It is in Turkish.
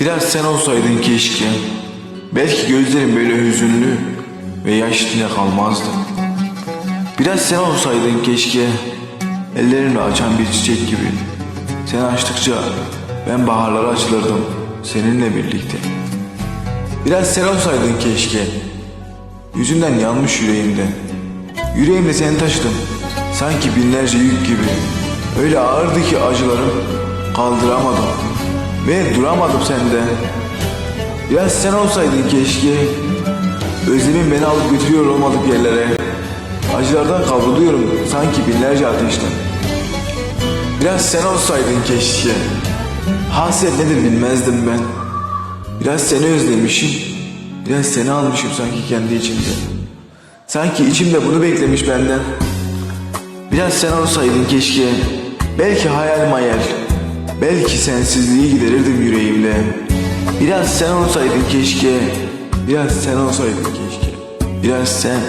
Biraz sen olsaydın keşke. Belki gözlerim böyle hüzünlü ve yaş içinde kalmazdı. Biraz sen olsaydın keşke. Ellerini açan bir çiçek gibi. Sen açtıkça ben baharlara açılırdım seninle birlikte. Biraz sen olsaydın keşke. Yüzünden yanmış yüreğimde. Yüreğimde seni taşıdım. Sanki binlerce yük gibi. Öyle ağırdı ki acılarım. Kaldıramadım. Ve duramadım senden. Biraz sen olsaydın keşke. Özlemin beni alıp götürüyor olmadık yerlere. Acılardan kavruluyorum sanki binlerce ateşten. Biraz sen olsaydın keşke. Hasret nedir bilmezdim ben. Biraz seni özlemişim. Biraz seni almışım sanki kendi içimde. Sanki içimde bunu beklemiş benden. Biraz sen olsaydın keşke. Belki hayal mayal. Belki sensizliği giderirdim yüreğimle. Biraz sen olsaydın keşke. Biraz sen olsaydın keşke. Biraz sen.